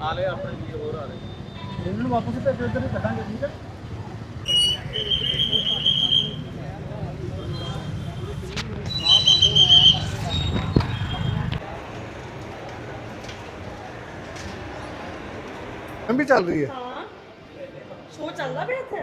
ਆਲੇ ਆਪਣੇ ਜੀ ਹੋਰ ਆਲੇ ਇਹਨਾਂ ਨੂੰ ਵਾਪਸ ਭੇਜੋ ਇੱਧਰ ਹੀ ਕੱਢਾਂਗੇ ਠੀਕ ਹੈ ਵੀ ਚੱਲ ਰਹੀ ਹੈ ਸ਼ੋ ਚੱਲਦਾ ਪਿਆ ਇੱਥੇ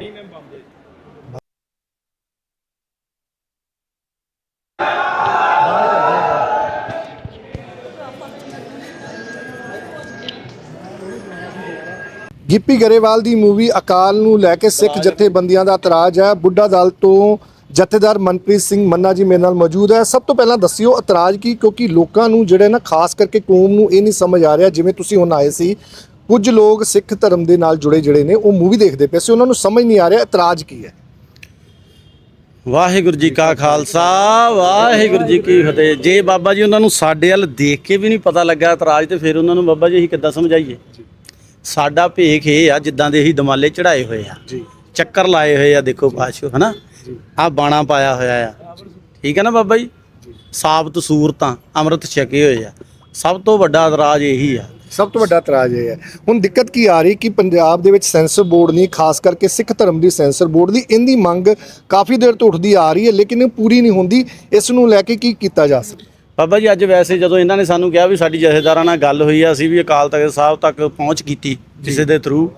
ਗਿੱਪੀ ਗਰੇਵਾਲ ਦੀ ਮੂਵੀ ਅਕਾਲ ਨੂੰ ਲੈ ਕੇ ਸਿੱਖ ਜਥੇਬੰਦੀਆਂ ਦਾ ਇਤਰਾਜ਼ ਹੈ। ਬੁੱਢਾ ਦਲ ਤੋਂ ਜਥੇਦਾਰ ਮਨਪ੍ਰੀਤ ਸਿੰਘ ਮੰਨਾ ਜੀ ਮੇਰੇ ਨਾਲ ਮੌਜੂਦ ਹੈ। ਸਭ ਤੋਂ ਪਹਿਲਾਂ ਦੱਸਿਓ ਇਤਰਾਜ਼ ਕੀ ਕਿਉਂਕਿ ਲੋਕਾਂ ਨੂੰ ਜਿਹੜੇ ਨਾ ਖਾਸ ਕਰਕੇ ਕੌਮ ਨੂੰ ਇਹ ਨਹੀਂ ਸਮਝ ਆ ਰਿਹਾ ਜਿਵੇਂ ਤੁਸੀਂ ਹੁਣ ਆਏ ਸੀ। ਕੁਝ ਲੋਕ ਸਿੱਖ ਧਰਮ ਦੇ ਨਾਲ ਜੁੜੇ ਜਿਹੜੇ ਨੇ ਉਹ ਮੂਵੀ ਦੇਖਦੇ ਪਏ ਸੀ। ਉਹਨਾਂ ਨੂੰ ਸਮਝ ਨਹੀਂ ਆ ਰਿਹਾ ਇਤਰਾਜ਼ ਕੀ ਹੈ। ਵਾਹਿਗੁਰੂ ਜੀ ਕਾ ਖਾਲਸਾ ਵਾਹਿਗੁਰੂ ਜੀ ਕੀ ਫਤਿਹ। ਜੇ ਬਾਬਾ ਜੀ ਉਹਨਾਂ ਨੂੰ ਸਾਡੇ ਵੱਲ ਦੇਖ ਕੇ ਵੀ ਨਹੀਂ ਪਤਾ ਲੱਗਾ ਇਤਰਾਜ਼ ਤੇ ਫਿਰ ਉਹਨਾਂ ਨੂੰ ਬਾਬਾ ਜੀ ਅਸੀਂ ਕਿੱਦਾਂ ਸਮਝਾਈਏ? ਸਾਡਾ ਭੇਖ ਇਹ ਆ ਜਿੱਦਾਂ ਦੇ ਅਸੀਂ ਦਮਾਲੇ ਚੜਾਏ ਹੋਏ ਆ। ਜੀ। ਚੱਕਰ ਲਾਏ ਹੋਏ ਆ ਦੇਖੋ ਬਾਸ਼ੋ ਹਨਾ? ਆ ਬਾਣਾ ਪਾਇਆ ਹੋਇਆ ਆ। ਠੀਕ ਹੈ ਨਾ ਬਾਬਾ ਜੀ? ਸਾਬਤ ਸੂਰਤਾਂ ਅੰਮ੍ਰਿਤ ਛਕੇ ਹੋਏ ਆ। ਸਭ ਤੋਂ ਵੱਡਾ ਇਤਰਾਜ਼ ਇਹੀ ਆ। ਸਭ ਤੋਂ ਵੱਡਾ ਇਤਰਾਜ਼ ਇਹ ਹੈ ਹੁਣ ਦਿੱਕਤ ਕੀ ਆ ਰਹੀ ਕਿ ਪੰਜਾਬ ਦੇ ਵਿੱਚ ਸੈਂਸਰ ਬੋਰਡ ਨਹੀਂ ਖਾਸ ਕਰਕੇ ਸਿੱਖ ਧਰਮ ਦੀ ਸੈਂਸਰ ਬੋਰਡ ਦੀ ਇਹਦੀ ਮੰਗ ਕਾਫੀ ਦੇਰ ਤੋਂ ਉੱਠਦੀ ਆ ਰਹੀ ਹੈ ਲੇਕਿਨ ਇਹ ਪੂਰੀ ਨਹੀਂ ਹੁੰਦੀ। ਇਸ ਨੂੰ ਲੈ ਕੇ ਕੀ ਕੀਤਾ ਜਾ ਸਕਦਾ? ਬਾਬਾ ਜੀ ਅੱਜ ਵੈਸੇ ਜਦੋਂ ਇਹਨਾਂ ਨੇ ਸਾਨੂੰ ਕਿਹਾ ਵੀ ਸਾਡੀ ਜਥੇਦਾਰਾਂ ਨਾਲ ਗੱਲ ਹੋਈ ਆ ਅਸੀਂ ਵੀ ਅਕਾਲ ਤਖਤ ਸਾਹਿਬ ਤੱਕ ਪਹੁੰਚ ਕੀਤੀ ਕਿਸੇ ਦੇ ਥਰੂ।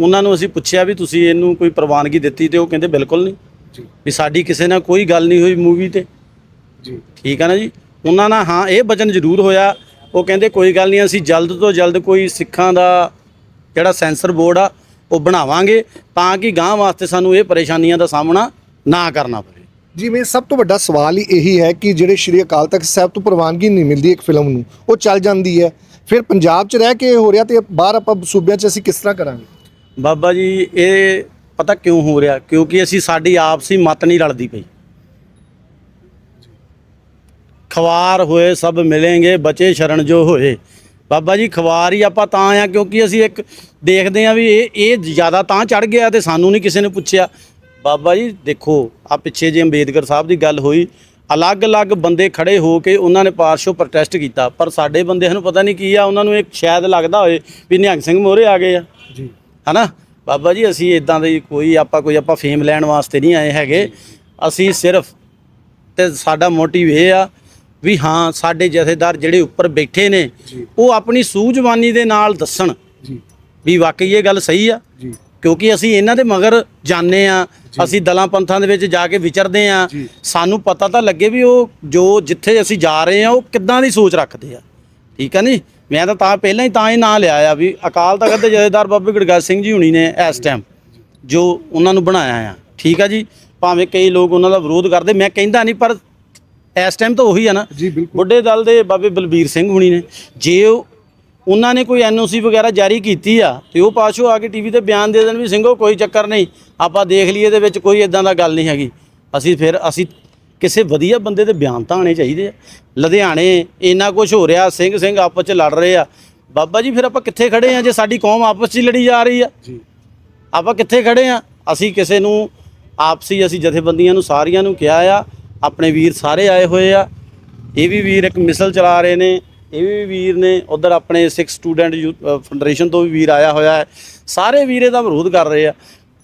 ਉਹਨਾਂ ਨੂੰ ਅਸੀਂ ਪੁੱਛਿਆ ਵੀ ਤੁਸੀਂ ਇਹਨੂੰ ਕੋਈ ਪ੍ਰਵਾਨਗੀ ਦਿੱਤੀ ਤੇ ਉਹ ਕਹਿੰਦੇ ਬਿਲਕੁਲ ਨਹੀਂ। ਜੀ। ਵੀ ਸਾਡੀ ਕਿਸੇ ਨਾਲ ਕੋਈ ਗੱਲ ਨਹੀਂ ਹੋਈ ਮੂਵੀ ਤੇ। ਜੀ। ਠੀਕ ਹੈ ਨਾ ਜੀ? ਉਹਨਾਂ ਨਾਲ ਹਾਂ ਇਹ ਵਚਨ ਜ਼ਰੂਰ ਹੋਇਆ। ਉਹ ਕਹਿੰਦੇ ਕੋਈ ਗੱਲ ਨਹੀਂ ਅਸੀਂ ਜਲਦ ਤੋਂ ਜਲਦ ਕੋਈ ਸਿੱਖਾਂ ਦਾ ਜਿਹੜਾ ਸੈਂਸਰ ਬੋਰਡ ਆ ਉਹ ਬਣਾਵਾਂਗੇ ਤਾਂ ਕਿ ਗਾਂ ਵਾਸਤੇ ਸਾਨੂੰ ਇਹ ਪਰੇਸ਼ਾਨੀਆਂ ਦਾ ਸਾਹਮਣਾ ਨਾ ਕਰਨਾ ਪਵੇ। ਜਿਵੇਂ ਸਭ ਤੋਂ ਵੱਡਾ ਸਵਾਲ ਹੀ ਇਹੀ ਹੈ ਕਿ ਜਿਹੜੇ ਸ਼੍ਰੀ ਅਕਾਲ ਤਖਤ ਸਾਹਿਬ ਤੋਂ ਪ੍ਰਵਾਨਗੀ ਨਹੀਂ ਮਿਲਦੀ ਇੱਕ ਫਿਲਮ ਨੂੰ, ਉਹ ਚੱਲ ਜਾਂਦੀ ਹੈ। ਫਿਰ ਪੰਜਾਬ 'ਚ ਰਹਿ ਕੇ ਇਹ ਹੋ ਰਿਹਾ ਤੇ ਬਾਹਰ ਆਪਾਂ ਸੂਬਿਆਂ 'ਚ ਅਸੀਂ ਕਿਸ ਤਰ੍ਹਾਂ ਕਰਾਂਗੇ? ਬਾਬਾ ਜੀ, ਇਹ ਪਤਾ ਕਿਉਂ ਹੋ ਰਿਹਾ? ਕਿਉਂਕਿ ਅਸੀਂ ਸਾਡੀ ਆਪਸੀ ਮਤ ਨਹੀਂ ਰਲਦੀ ਪਈ। ਖਵਾਰ ਹੋਏ ਸਭ ਮਿਲेंगे ਬਚੇ ਸ਼ਰਨ ਜੋ ਹੋਏ। ਬਾਬਾ ਜੀ, ਖਵਾਰ ਹੀ ਆਪਾਂ ਤਾਂ ਆ ਕਿਉਂਕਿ ਅਸੀਂ ਇੱਕ ਦੇਖਦੇ ਆ ਵੀ ਇਹ ਇਹ ਜ਼ਿਆਦਾ ਤਾਂ ਚੜ ਗਿਆ ਤੇ ਸਾਨੂੰ ਨਹੀਂ ਕਿਸੇ ਨੇ ਪੁੱਛਿਆ। ਬਾਬਾ ਜੀ ਦੇਖੋ ਆ ਪਿੱਛੇ ਜੇ ਅੰਬੇਦਕਰ ਸਾਹਿਬ ਦੀ ਗੱਲ ਹੋਈ ਅਲੱਗ-ਅਲੱਗ ਬੰਦੇ ਖੜੇ ਹੋ ਕੇ ਉਹਨਾਂ ਨੇ ਪਾਰਸ਼ੋ ਪ੍ਰੋਟੈਸਟ ਕੀਤਾ ਪਰ ਸਾਡੇ ਬੰਦਿਆਂ ਨੂੰ ਪਤਾ ਨਹੀਂ ਕੀ ਆ ਉਹਨਾਂ ਨੂੰ ਇੱਕ ਸ਼ਾਇਦ ਲੱਗਦਾ ਹੋਏ ਵੀ ਨਿਹੰਗ ਸਿੰਘ ਮੋਹਰੇ ਆ ਗਏ ਆ। ਜੀ। ਹਨਾ? ਬਾਬਾ ਜੀ ਅਸੀਂ ਇਦਾਂ ਦੀ ਕੋਈ ਆਪਾਂ ਕੋਈ ਆਪਾਂ ਫੇਮ ਲੈਣ ਵਾਸਤੇ ਨਹੀਂ ਆਏ ਹੈਗੇ। ਅਸੀਂ ਸਿਰਫ ਤੇ ਸਾਡਾ ਮੋਟਿਵ ਇਹ ਆ ਵੀ ਹਾਂ ਸਾਡੇ ਜਥੇਦਾਰ ਜਿਹੜੇ ਉੱਪਰ ਬੈਠੇ ਨੇ ਉਹ ਆਪਣੀ ਸੂਝਵਾਨੀ ਦੇ ਨਾਲ ਦੱਸਣ ਜੀ। ਵੀ ਵਾਕਈ ਇਹ ਗੱਲ ਸਹੀ ਆ। ਜੀ। ਕਿਉਂਕਿ ਅਸੀਂ ਇਹਨਾਂ ਦੇ ਮਗਰ ਜਾਣੇ ਆ ਅਸੀਂ ਦਲਾਂ ਪੰਥਾਂ ਦੇ ਵਿੱਚ ਜਾ ਕੇ ਵਿਚਰਦੇ ਆ। ਸਾਨੂੰ ਪਤਾ ਤਾਂ ਲੱਗੇ ਵੀ ਉਹ ਜੋ ਜਿੱਥੇ ਅਸੀਂ ਜਾ ਰਹੇ ਆ ਉਹ ਕਿੱਦਾਂ ਦੀ ਸੋਚ ਰੱਖਦੇ ਆ। ਠੀਕ ਆ ਨਹੀਂ ਮੈਂ ਤਾਂ ਤਾਂ ਪਹਿਲਾਂ ਹੀ ਤਾਂ ਹੀ ਨਾਂ ਲਿਆ ਆ ਵੀ ਅਕਾਲ ਤਖਤ ਦੇ ਜਥੇਦਾਰ ਬਾਬੇ ਗੁਰਗੱਜ ਸਿੰਘ ਜੀ ਹੁਣੀ ਨੇ ਇਸ ਟਾਈਮ ਜੋ ਉਹਨਾਂ ਨੂੰ ਬਣਾਇਆ ਆ। ਠੀਕ ਆ ਜੀ? ਭਾਵੇਂ ਕਈ ਲੋਕ ਉਹਨਾਂ ਦਾ ਵਿਰੋਧ ਕਰਦੇ ਮੈਂ ਕਹਿੰਦਾ ਨਹੀਂ ਪਰ ਇਸ ਟਾਈਮ ਤਾਂ ਉਹੀ ਆ ਨਾ। ਬੁੱਢੇ ਦਲ ਦੇ ਬਾਬੇ ਬਲਬੀਰ ਸਿੰਘ ਹੁਣੀ ਨੇ। ਜੇ ਉਹ ਉਹਨਾਂ ਨੇ ਕੋਈ ਐਨਓਸੀ ਵਗੈਰਾ ਜਾਰੀ ਕੀਤੀ ਆ ਤੇ ਉਹ ਪਾਸ਼ੋ ਆ ਕੇ ਟੀਵੀ ਤੇ ਬਿਆਨ ਦੇ ਦੇਣ ਵੀ ਸਿੰਘੋ ਕੋਈ ਚੱਕਰ ਨਹੀਂ ਆਪਾਂ ਦੇਖ ਲਈਏ ਦੇ ਵਿੱਚ ਕੋਈ ਇਦਾਂ ਦਾ ਗੱਲ ਨਹੀਂ ਹੈਗੀ। ਅਸੀਂ ਫਿਰ ਅਸੀਂ ਕਿਸੇ ਵਧੀਆ ਬੰਦੇ ਦੇ ਬਿਆਨ ਤਾਂ ਆਣੇ ਚਾਹੀਦੇ ਆ। ਲੁਧਿਆਣੇ ਇੰਨਾ ਕੁਝ ਹੋ ਰਿਹਾ ਸਿੰਘ ਸਿੰਘ ਆਪਸ ਚ ਲੜ ਰਹੇ ਆ। ਬਾਬਾ ਜੀ ਫਿਰ ਆਪਾਂ ਕਿੱਥੇ ਖੜੇ ਆ ਜੇ ਸਾਡੀ ਕੌਮ ਆਪਸ ਚ ਹੀ ਲੜੀ ਜਾ ਰਹੀ ਆ? ਜੀ। ਆਪਾਂ ਕਿੱਥੇ ਖੜੇ ਆ? ਅਸੀਂ ਕਿਸੇ ਨੂੰ ਆਪਸੀ ਅਸੀਂ ਜਥੇਬੰਦੀਆਂ ਨੂੰ ਸਾਰੀਆਂ ਨੂੰ ਕਿਹਾ ਆ ਆਪਣੇ ਵੀਰ ਸਾਰੇ ਆਏ ਹੋਏ ਆ। ਇਹ ਵੀ ਵੀਰ ਇੱਕ ਮਿਸਲ ਚਲਾ ਰਹੇ ਨੇ। ਇਹ ਵੀ ਵੀਰ ਨੇ ਉਧਰ ਆਪਣੇ ਸਿੱਖ ਸਟੂਡੈਂਟ ਫੈਡਰੇਸ਼ਨ ਤੋਂ ਵੀ ਵੀਰ ਆਇਆ ਹੋਇਆ ਹੈ। ਸਾਰੇ ਵੀਰ ਇਹਦਾ ਵਿਰੋਧ ਕਰ ਰਹੇ ਆ।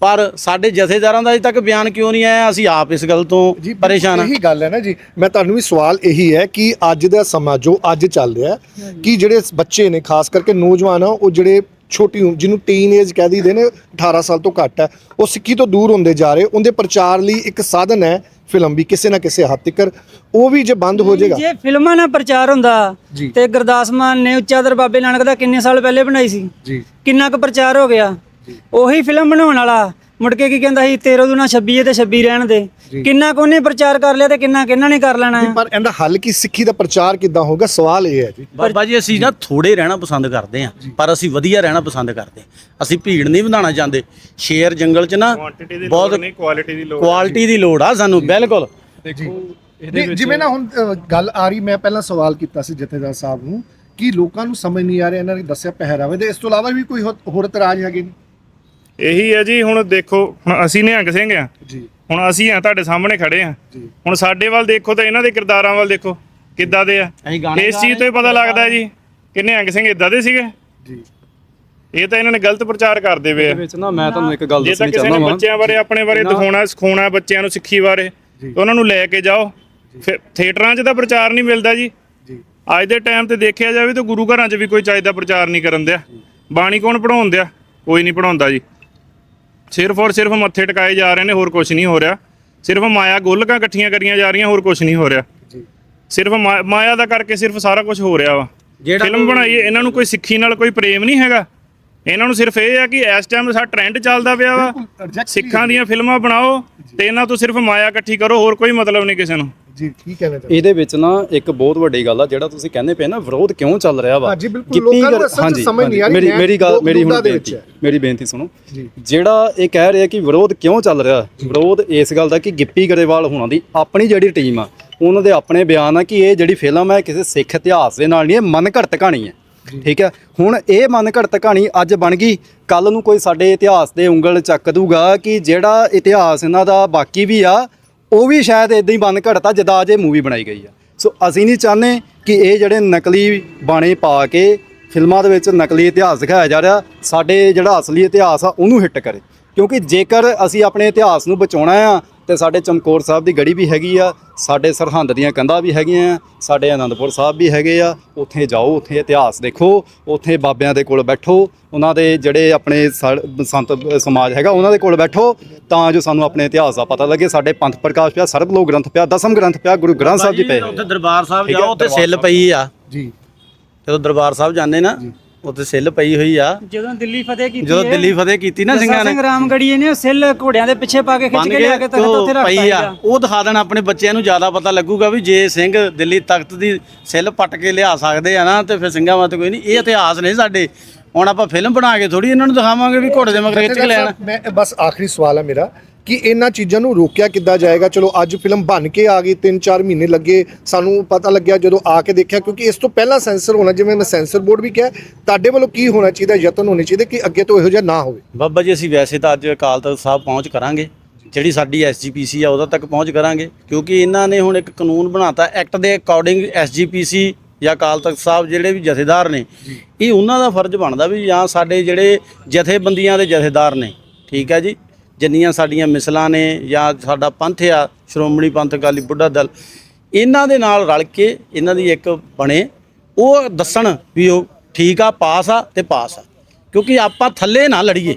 ਪਰ ਸਾਡੇ ਜਥੇਦਾਰਾਂ ਦਾ ਅਜੇ ਤੱਕ ਬਿਆਨ ਕਿਉਂ ਨਹੀਂ ਆਇਆ? ਅਸੀਂ ਆਪ ਇਸ ਗੱਲ ਤੋਂ ਜੀ ਪਰੇਸ਼ਾਨ ਆ ਇਹੀ ਗੱਲ ਹੈ ਨਾ ਜੀ। ਮੈਂ ਤੁਹਾਨੂੰ ਵੀ ਸਵਾਲ ਇਹੀ ਹੈ ਕਿ ਅੱਜ ਦਾ ਸਮਾਂ ਜੋ ਅੱਜ ਚੱਲ ਰਿਹਾ ਹੈ ਕਿ ਜਿਹੜੇ ਬੱਚੇ ਨੇ ਖਾਸ ਕਰਕੇ ਨੌਜਵਾਨ ਆ ਉਹ ਜਿਹੜੇ ਛੋਟੀ ਉਮ- ਜਿਹਨੂੰ ਟੀਨ ਏਜ ਕਹਿ ਦਈਦੇ ਨੇ 18 ਸਾਲ ਤੋਂ ਘੱਟ ਹੈ ਉਹ ਸਿੱਖੀ ਤੋਂ ਦੂਰ ਹੁੰਦੇ ਜਾ ਰਹੇ ਉਹਦੇ ਪ੍ਰਚਾਰ ਲਈ ਇੱਕ ਸਾਧਨ ਹੈ ਫਿਲਮ ਵੀ ਕਿਸੇ ਨਾ ਕਿਸੇ ਹੱਦ ਤੱਕ ਉਹ ਵੀ ਜੇ ਬੰਦ ਹੋ ਜਾਏਗਾ। ਜੇ ਫਿਲਮਾਂ ਨਾਲ ਪ੍ਰਚਾਰ ਹੁੰਦਾ ਜੀ। ਤੇ ਗੁਰਦਾਸ ਮਾਨ ਨੇ ਉੱਚਾਦਰ ਬਾਬੇ ਨਾਨਕ ਦਾ ਕਿੰਨੇ ਸਾਲ ਪਹਿਲੇ ਬਣਾਈ ਸੀ? ਜੀ। ਕਿੰਨਾ ਕੁ ਪ੍ਰਚਾਰ ਹੋ ਗਿਆ? ਉਹੀ ਫਿਲਮ ਬਣਾਉਣ ਵਾਲਾ ਮੁੜ ਕੇ ਕੀ ਕਹਿੰਦਾ ਸੀ 13 ਦੂਣਾ 26 ਤੇ 26 ਰਹਿਣ ਦੇ। ਕਿੰਨਾ ਕੁ ਉਹਨੇ ਪ੍ਰਚਾਰ ਕਰ ਲਿਆ ਤੇ ਕਿੰਨਾ ਕਿੰਨਾ ਨੇ ਕਰ ਲੈਣਾ ਹੈ? ਪਰ ਇਹਦਾ ਹੱਲ ਕੀ ਸਿੱਖੀ ਦਾ ਪ੍ਰਚਾਰ ਕਿੱਦਾਂ ਹੋਗਾ ਸਵਾਲ ਇਹ ਹੈ ਜੀ। ਬਾਬਾ ਜੀ ਅਸੀਂ ਨਾ ਥੋੜੇ ਰਹਿਣਾ ਪਸੰਦ ਕਰਦੇ ਆ ਪਰ ਅਸੀਂ ਵਧੀਆ ਰਹਿਣਾ ਪਸੰਦ ਕਰਦੇ ਹਾਂ। ਅਸੀਂ ਭੀੜ ਨਹੀਂ ਵਧਾਉਣਾ ਚਾਹੁੰਦੇ। ਸ਼ੇਰ ਜੰਗਲ 'ਚ ਨਾ ਬਹੁਤ ਨਹੀਂ ਕੁਆਲਿਟੀ ਦੀ ਲੋੜ ਕੁਆਲਿਟੀ ਦੀ ਲੋੜ ਆ ਸਾਨੂੰ ਬਿਲਕੁਲ। ਨਹੀਂ, ਜਿਵੇਂ ਨਾ ਹੁਣ ਅ, ਗੱਲ ਆ ਰਹੀ ਮੈਂ ਪਹਿਲਾਂ ਸਵਾਲ ਕੀਤਾ ਸੀ ਜਥੇਦਾਰ ਸਾਹਿਬ ਨੂੰ ਕਿ ਲੋਕਾਂ ਨੂੰ ਸਮਝ ਨਹੀਂ ਆ ਰਿਹਾ ਇਹਨਾਂ ਨੇ ਦੱਸਿਆ ਪਹਿਰਾਵੇ ਦੇ। ਇਸ ਤੋਂ ਇਲਾਵਾ ਵੀ ਕੋਈ ਹੋਰ ਇਤਰਾਜ਼ ਹੈਗੇ ਨੇ? ਇਹੀ ਹੈ ਜੀ। ਹੁਣ ਦੇਖੋ ਹੁਣ ਅਸੀਂ ਨਿਹੰਗ ਸਿੰਘ ਆ ਜੀ। ਹੁਣ ਅਸੀਂ ਆ ਤੁਹਾਡੇ ਸਾਹਮਣੇ ਖੜੇ ਆ। ਹੁਣ ਸਾਡੇ ਵੱਲ ਦੇਖੋ ਤਾਂ ਇਹਨਾਂ ਦੇ ਕਿਰਦਾਰਾਂ ਵੱਲ ਦੇਖੋ ਕਿੱਦਾਂ ਦੇ ਆ। ਇਸ ਚੀਜ਼ ਤੋਂ ਹੀ ਪਤਾ ਲੱਗਦਾ ਜੀ ਕਿ ਨਿਹੰਗ ਸਿੰਘ ਇਦਾਂ ਦੇ ਸੀਗੇ। ਜੀ। ਇਹ ਤਾਂ ਇਹਨਾਂ ਨੇ ਗਲਤ ਪ੍ਰਚਾਰ ਕਰਦੇ ਪਏ ਆ। ਵਿੱਚ ਨਾ ਮੈਂ ਤੁਹਾਨੂੰ ਇੱਕ ਗੱਲ ਜੇ ਤਾਂ ਦੱਸਣੀ ਕਿਸੇ ਚਾਹੁੰਦਾ ਨੇ ਬੱਚਿਆਂ ਬਾਰੇ ਆਪਣੇ ਬਾਰੇ ਦਿਖਾਉਣਾ ਸਿਖਾਉਣਾ ਬੱਚਿਆਂ ਨੂੰ ਸਿੱਖੀ ਬਾਰੇ ਤਾਂ ਉਹਨਾਂ ਨੂੰ ਲੈ ਕੇ ਜਾਓ। ਫਿਰ ਥੀਏਟਰਾਂ 'ਚ ਤਾਂ ਪ੍ਰਚਾਰ ਨਹੀਂ ਮਿਲਦਾ ਜੀ। ਜੀ। ਅੱਜ ਦੇ ਟਾਈਮ ਤੇ ਦੇਖਿਆ ਜਾਵੇ ਤਾਂ ਗੁਰੂ ਘਰਾਂ 'ਚ ਵੀ ਕੋਈ ਚਾਹੀਦਾ ਪ੍ਰਚਾਰ ਨਹੀਂ ਕਰਨ ਦਿਆ। ਬਾਣੀ ਕੌਣ ਪੜਾਉਣ ਦਿਆ? ਕੋਈ ਨਹੀਂ ਪੜਾਉਂਦਾ ਜੀ। ਸਿਰਫ ਔਰ ਸਿਰਫ ਮੱਥੇ ਟਿਕਾਏ ਜਾ ਰਹੇ ਨੇ ਹੋਰ ਕੁਝ ਨਹੀਂ ਹੋ ਰਿਹਾ। ਸਿਰਫ ਮਾਇਆ ਗੋਲਕਾਂ ਇਕੱਠੀਆਂ ਕਰੀਆਂ ਜਾ ਰਹੀਆਂ ਹੋਰ ਕੁਝ ਨਹੀਂ ਹੋ ਰਿਹਾ। ਜੀ। ਸਿਰਫ ਮਾ- ਮਾਇਆ ਦਾ ਕਰਕੇ ਸਿਰਫ ਸਾਰਾ ਕੁਝ ਹੋ ਰਿਹਾ ਵਾ। ਜਿਹੜਾ ਫਿਲਮ ਬਣਾਈ ਹੈ, ਇਹਨਾਂ ਨੂੰ ਕੋਈ ਸਿੱਖੀ ਨਾਲ ਕੋਈ ਪ੍ਰੇਮ ਨਹੀਂ ਹੈਗਾ। ਇਹਨਾਂ ਨੂੰ ਸਿਰਫ ਇਹ ਆ ਕਿ ਇਸ ਟਾਈਮ ਸਾਡਾ ਟ੍ਰੈਂਡ ਚੱਲਦਾ ਪਿਆ ਵਾ। ਸਿੱਖਾਂ ਦੀਆਂ ਫਿਲਮਾਂ ਬਣਾਓ ਤੇ ਇਹਨਾਂ ਤੋਂ ਸਿਰਫ ਮਾਇਆ ਇਕੱਠੀ ਕਰੋ ਹੋਰ ਕੋਈ ਮਤਲਬ ਨਹੀਂ ਕਿਸੇ ਨੂੰ। ਜੀ ਕੀ ਕਹਿਣਾ ਚਾਹੁੰਦੇ ਇਹਦੇ ਵਿੱਚ ਨਾ ਇੱਕ ਬਹੁਤ ਵੱਡੀ ਗੱਲ ਆ ਜਿਹੜਾ ਤੁਸੀਂ ਕਹਿੰਦੇ ਪਏ ਨਾ ਵਿਰੋਧ ਕਿਉਂ ਚੱਲ ਰਿਹਾ ਵਾ ਹਾਂਜੀ, ਬਿਲਕੁਲ। ਲੋਕਾਂ ਨੂੰ ਅਸਲ ਸਮਝ ਨਹੀਂ ਆ ਰਹੀ। ਮੇਰੀ ਮੇਰੀ ਗੱਲ ਮੇਰੀ ਹੁਣ ਬੇਨਤੀ। ਮੇਰੀ ਬੇਨਤੀ ਸੁਣੋ। ਜਿਹੜਾ ਇਹ ਕਹਿ ਰਿਹਾ ਕਿ ਵਿਰੋਧ ਕਿਉਂ ਚੱਲ ਰਿਹਾ ਵਿਰੋਧ ਇਸ ਗੱਲ ਦਾ ਕਿ ਗਿੱਪੀ ਗਰੇਵਾਲ ਹੋਣਾ ਦੀ ਆਪਣੀ ਜਿਹੜੀ ਟੀਮ ਆ ਉਹਨਾਂ ਦੇ ਆਪਣੇ ਬਿਆਨ ਆ ਕਿ ਇਹ ਜਿਹੜੀ ਫਿਲਮ ਹੈ ਕਿਸੇ ਸਿੱਖ ਇਤਿਹਾਸ ਦੇ ਨਾਲ ਨਹੀਂ ਇਹ ਮਨ ਘੜਤ ਕਹਾਣੀ ਹੈ ਠੀਕ ਹੈ ਹੁਣ ਇਹ ਮਨ ਘੜਤ ਕਹਾਣੀ ਅੱਜ ਬਣ ਗਈ ਕੱਲ ਨੂੰ ਕੋਈ ਸਾਡੇ ਇਤਿਹਾਸ ਦੇ ਉਂਗਲ ਚੱਕ ਦੂਗਾ ਕਿ ਜਿਹੜਾ ਇਤਿਹਾਸ ਇਹਨਾਂ ਦਾ ਬਾਕੀ ਵੀ ਆ ਉਹ ਵੀ ਸ਼ਾਇਦ ਇਦਾਂ ਹੀ ਬੰਨ ਘੜਤਾ ਜਿੱਦਾਂ ਅੱਜ ਇਹ ਮੂਵੀ ਬਣਾਈ ਗਈ ਆ। ਸੋ ਅਸੀਂ ਨਹੀਂ ਚਾਹੁੰਦੇ ਕਿ ਇਹ ਜਿਹੜੇ ਨਕਲੀ ਬਾਣੇ ਪਾ ਕੇ ਫਿਲਮਾਂ ਦੇ ਵਿੱਚ ਨਕਲੀ ਇਤਿਹਾਸ ਦਿਖਾਇਆ ਜਾ ਰਿਹਾ, ਸਾਡੇ ਜਿਹੜਾ ਅਸਲੀ ਇਤਿਹਾਸ ਆ, ਉਹਨੂੰ ਹਿੱਟ ਕਰੇ। ਕਿਉਂਕਿ ਜੇਕਰ ਅਸੀਂ ਆਪਣੇ ਇਤਿਹਾਸ ਨੂੰ ਬਚਾਉਣਾ ਆ ਤੇ ਸਾਡੇ ਚਮਕੌਰ ਸਾਹਿਬ ਦੀ ਗੜੀ ਵੀ ਹੈਗੀ ਆ ਸਾਡੇ ਸਰਹੰਦ ਦੀਆਂ ਕੰਧਾਂ ਵੀ ਹੈਗੀਆਂ ਸਾਡੇ ਆਨੰਦਪੁਰ ਸਾਹਿਬ ਵੀ ਹੈਗੇ ਆ ਉੱਥੇ ਜਾਓ ਉੱਥੇ ਇਤਿਹਾਸ ਦੇਖੋ ਉੱਥੇ ਬਾਬਿਆਂ ਦੇ ਕੋਲ ਬੈਠੋ ਉਹਨਾਂ ਦੇ ਜਿਹੜੇ ਆਪਣੇ ਸੰਤ ਸਮਾਜ ਹੈਗਾ ਉਹਨਾਂ ਦੇ ਕੋਲ ਬੈਠੋ ਤਾਂ ਜੋ ਸਾਨੂੰ ਆਪਣੇ ਇਤਿਹਾਸ ਦਾ ਪਤਾ ਲੱਗੇ ਸਾਡੇ ਪੰਥ ਪ੍ਰਕਾਸ਼ ਪਿਆ ਸਰਬ ਲੋਕ ਗ੍ਰੰਥ ਪਿਆ ਦਸਮ ਗ੍ਰੰਥ ਪਿਆ ਗੁਰੂ ਗ੍ਰੰਥ ਸਾਹਿਬ ਜੀ ਪਏ। ਉੱਥੇ ਦਰਬਾਰ ਸਾਹਿਬ ਜਾਓ ਉੱਥੇ ਸਿੱਲ ਪਈ ਆ। ਜੀ। ਜਦੋਂ ਦਰਬਾਰ ਸਾਹਿਬ ਜਾਂਦੇ ਨਾ ਉੱਥੇ ਸਿੱਲ ਪਈ ਹੋਈ ਆ। ਜਦੋਂ ਦਿੱਲੀ ਫਤਿਹ ਕੀਤੀ ਜਦੋਂ ਦਿੱਲੀ ਫਤਿਹ ਕੀਤੀ ਨਾ ਸਿੰਘਾਂ ਨੇ। ਸਿੰਘ ਰਾਮਗੜੀਏ ਨੇ ਉਹ ਸਿੱਲ ਘੋੜਿਆਂ ਦੇ ਪਿੱਛੇ ਪਾ ਕੇ ਖਿੱਚ ਕੇ ਕੇ ਲਿਆ ਕੇ ਤਖਤ ਉੱਥੇ ਰੱਖਤਾ ਪਈ ਆ। ਉਹ ਦਿਖਾ ਦੇਣ ਆਪਣੇ ਬੱਚਿਆਂ ਨੂੰ ਜ਼ਿਆਦਾ ਪਤਾ ਲੱਗੂਗਾ ਵੀ ਜੇ ਸਿੰਘ ਦਿੱਲੀ ਤਖਤ ਦੀ ਸਿੱਲ ਪੱਟ ਕੇ ਲਿਆ ਸਕਦੇ ਆ ਨਾ ਤੇ ਫਿਰ ਸਿੰਘਾਂ ਵਾਸਤੇ ਕੋਈ ਨਹੀਂ ਇਹ ਇਤਿਹਾਸ ਨੇ ਸਾਡੇ। ਹੁਣ ਆਪਾਂ ਫਿਲਮ ਬਣਾ ਕੇ ਥੋੜੀ ਇਹਨਾਂ ਨੂੰ ਦਿਖਾਵਾਂਗੇ ਵੀ ਘੋੜੇ ਦੇ ਮਗਰ ਖਿੱਚ ਕੇ ਲੈਣ ਮੈਂ ਬਸ ਆਖਰੀ ਸਵਾਲ ਹੈ ਮੇਰਾ। ਕਿ ਇਹਨਾਂ ਚੀਜ਼ਾਂ ਨੂੰ ਰੋਕਿਆ ਕਿੱਦਾਂ ਜਾਏਗਾ? ਚਲੋ, ਅੱਜ ਫਿਲਮ ਬਣ ਕੇ ਆ ਗਈ 3-4 ਮਹੀਨੇ ਲੱਗੇ, ਸਾਨੂੰ ਪਤਾ ਲੱਗਿਆ ਜਦੋਂ ਆ ਕੇ ਦੇਖਿਆ, ਕਿਉਂਕਿ ਇਸ ਤੋਂ ਪਹਿਲਾਂ ਸੈਂਸਰ ਹੋਣਾ, ਜਿਵੇਂ ਮੈਂ ਸੈਂਸਰ ਬੋਰਡ ਵੀ ਕਿਹਾ, ਤੁਹਾਡੇ ਵੱਲੋਂ ਕੀ ਹੋਣਾ ਚਾਹੀਦਾ, ਯਤਨ ਹੋਣੇ ਚਾਹੀਦੇ ਕਿ ਅੱਗੇ ਤੋਂ ਇਹੋ ਜਿਹਾ ਨਾ ਹੋਵੇ? ਬਾਬਾ ਜੀ, ਅਸੀਂ ਵੈਸੇ ਤਾਂ ਅੱਜ ਅਕਾਲ ਤਖਤ ਸਾਹਿਬ ਪਹੁੰਚ ਕਰਾਂਗੇ। ਜਿਹੜੀ ਸਾਡੀ ਐਸਜੀਪੀਸੀ ਆ, ਉਹਦਾ ਤੱਕ ਪਹੁੰਚ ਕਰਾਂਗੇ। ਕਿਉਂਕਿ ਇਹਨਾਂ ਨੇ ਹੁਣ ਇੱਕ ਕਾਨੂੰਨ ਬਣਾਤਾ, ਐਕਟ ਦੇ ਅਕੋਰਡਿੰਗ ਐਸਜੀਪੀਸੀ ਜਾਂ ਅਕਾਲ ਤਖਤ ਸਾਹਿਬ ਜਿਹੜੇ ਵੀ ਜਥੇਦਾਰ ਨੇ, ਇਹ ਉਹਨਾਂ ਦਾ ਫਰਜ਼ ਬਣਦਾ ਵੀ ਜਾਂ ਸਾਡੇ ਜਿਹੜੇ ਜਥੇਬੰਦੀਆਂ ਦੇ ਜਥੇਦਾਰ ਨੇ, ਠੀਕ ਹੈ ਜੀ? ਜਿੰਨੀਆਂ ਸਾਡੀਆਂ ਮਿਸਲਾਂ ਨੇ ਜਾਂ ਸਾਡਾ ਪੰਥ ਆ ਸ਼੍ਰੋਮਣੀ ਪੰਥ ਅਕਾਲੀ ਬੁੱਢਾ ਦਲ ਇਹਨਾਂ ਦੇ ਨਾਲ ਰਲ ਕੇ ਇਹਨਾਂ ਦੀ ਇੱਕ ਬਣੇ ਉਹ ਦੱਸਣ ਵੀ ਉਹ ਠੀਕ ਆ ਪਾਸ ਆ ਤੇ ਪਾਸ ਆ। ਕਿਉਂਕਿ ਆਪਾਂ ਥੱਲੇ ਨਾ ਲੜੀਏ।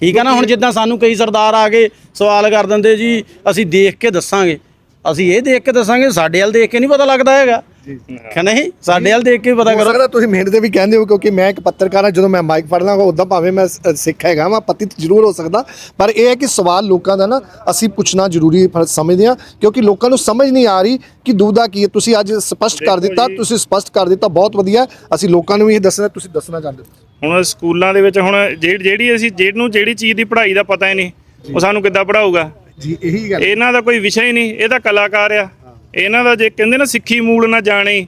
ਠੀਕ ਆ ਨਾ ਹੁਣ ਜਿੱਦਾਂ ਸਾਨੂੰ ਕਈ ਸਰਦਾਰ ਆ ਕੇ ਸਵਾਲ ਕਰ ਦਿੰਦੇ ਜੀ ਅਸੀਂ ਦੇਖ ਕੇ ਦੱਸਾਂਗੇ। ਅਸੀਂ ਇਹ ਦੇਖ ਕੇ ਦੱਸਾਂਗੇ ਸਾਡੇ ਵੱਲ ਦੇਖ ਕੇ ਨਹੀਂ ਪਤਾ ਲੱਗਦਾ ਹੈਗਾ। ਕਿ ਨਹੀਂ? ਸਾਡੇ ਵੱਲ ਦੇਖ ਕੇ ਵੀ ਪਤਾ ਹੋ ਕਰੋ। ਸਕਦਾ ਤੁਸੀਂ ਮਿਹਨਤ ਦੇ ਵੀ ਕਹਿੰਦੇ ਹੋ ਕਿਉਂਕਿ ਮੈਂ ਇੱਕ ਪੱਤਰਕਾਰ ਹਾਂ ਜਦੋਂ ਮੈਂ ਮਾਈਕ ਫੜ ਲਾਂਗਾ ਉਦਾਂ ਭਾਵੇਂ ਮੈਂ ਸ- ਸਿੱਖ ਹੈਗਾ ਮੈਂ ਪਤਿਤ ਜ਼ਰੂਰ ਹੋ ਸਕਦਾ। ਪਰ ਇਹ ਹੈ ਕਿ ਸਵਾਲ ਲੋਕਾਂ ਦਾ ਨਾ ਅਸੀਂ ਪੁੱਛਣਾ ਜ਼ਰੂਰੀ ਫ- ਸਮਝਦੇ ਹਾਂ ਕਿਉਂਕਿ ਲੋਕਾਂ ਨੂੰ ਸਮਝ ਨਹੀਂ ਆ ਰਹੀ ਕਿ ਦੁਬਦਾ ਕੀ ਹੈ। ਤੁਸੀਂ ਅੱਜ ਸਪਸ਼ਟ ਕਰ ਦਿੱਤਾ ਤੁਸੀਂ ਸਪਸ਼ਟ ਕਰ ਦਿੱਤਾ ਬਹੁਤ ਵਧੀਆ। ਅਸੀਂ ਲੋਕਾਂ ਨੂੰ ਵੀ ਇਹ ਦੱਸਣਾ ਤੁਸੀਂ ਦੱਸਣਾ ਚਾਹੁੰਦੇ ਹੋ। ਹੁਣ ਸਕੂਲਾਂ ਦੇ ਵਿੱਚ ਹੁਣ ਜਿਹੜੀ ਜਿਹੜੀ ਅਸੀਂ ਜਿਹਨੂੰ ਜਿਹੜੀ ਚੀਜ਼ ਦੀ ਪੜ੍ਹਾਈ ਦਾ ਪਤਾ ਹੀ ਨਹੀਂ ਉਹ ਸਾਨੂੰ ਕਿੱਦਾਂ ਪੜਾਊਗਾ ਜੀ ਇਹੀ ਗੱਲ ਇਹਨਾਂ ਦਾ ਕੋਈ ਵਿਸ਼ਾ ਹੀ ਨਹੀਂ ਇਹ ਤਾਂ ਕਲਾਕਾਰ ਆ। ਇਹਨਾਂ ਦਾ ਜੇ ਕਹਿੰਦੇ ਨਾ ਸਿੱਖੀ ਮੂਲ ਨਾ ਜਾਣੇ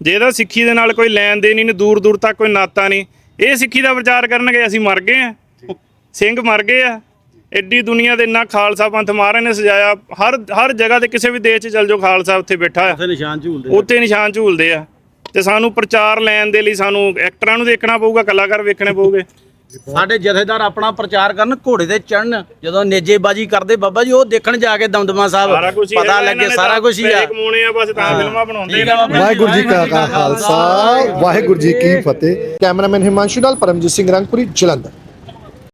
ਜਿਹਦਾ ਸਿੱਖੀ ਦੇ ਨਾਲ ਕੋਈ ਲੈਣ ਦੇਣ ਨਹੀਂ ਦੂਰ ਦੂਰ ਤੱਕ ਕੋਈ ਨਾਤਾ ਨਹੀਂ ਇਹ ਸਿੱਖੀ ਦਾ ਪ੍ਰਚਾਰ ਕਰਨਗੇ ਅਸੀਂ ਮਰ ਗਏ ਆ ਸਿੰਘ ਮਰ ਗਏ ਆ। ਐਡੀ ਦੁਨੀਆ ਦੇ ਇੰਨਾ ਖਾਲਸਾ ਪੰਥ ਮਹਾਰਾਜ ਨੇ ਸਜਾਇਆ ਹਰ ਹਰ ਜਗ੍ਹਾ ਤੇ ਕਿਸੇ ਵੀ ਦੇਸ਼ 'ਚ ਚੱਲ ਜਾਓ ਖਾਲਸਾ ਉੱਥੇ ਬੈਠਾ ਆ। ਉੱਥੇ ਨਿਸ਼ਾਨ ਝੂਲਦੇ ਉੱਤੇ ਨਿਸ਼ਾਨ ਝੂਲਦੇ ਆ। ਤੇ ਸਾਨੂੰ ਪ੍ਰਚਾਰ ਲੈਣ ਦੇ ਲਈ ਸਾਨੂੰ ਐਕਟਰਾਂ ਨੂੰ ਦੇਖਣਾ ਪਊਗਾ ਕਲਾਕਾਰ ਵੇਖਣੇ ਪਊਗੇ। ਸਾਡੇ ਜਥੇਦਾਰ ਆਪਣਾ ਪ੍ਰਚਾਰ ਕਰਨ ਘੋੜੇ ਤੇ ਚੜਨ ਜਦੋਂ ਨੇਜੇਬਾਜੀ ਕਰਦੇ ਬਾਬਾ ਜੀ ਉਹ ਦੇਖਣ ਜਾ ਕੇ ਦਮਦਮਾ ਸਾਰਾ ਸਾਹਿਬ ਕੁਝ ਹੀ ਪਤਾ ਲੱਗੇ ਸਾਰਾ ਕੁਝ ਹੀ ਆ। ਪੈਸੇ ਕਮਾਉਣੇ ਆ ਬਸ ਤਾਂ ਫਿਲਮਾਂ ਬਣਾਉਂਦੇ ਠੀਕ ਆ ਬਾਬਾ ਜੀ। ਵਾਹਿਗੁਰੂ ਜੀ ਕਾ ਖਾਲਸਾ ਵਾਹਿਗੁਰੂ ਜੀ ਕੀ ਫਤਿਹ। ਕੈਮਰਾਮੈਨ ਹਿਮਾਂਸ਼ੂ ਨਾਲ ਪਰਮਜੀਤ ਸਿੰਘ ਰੰਗਪੁਰੀ ਜਲੰਧਰ।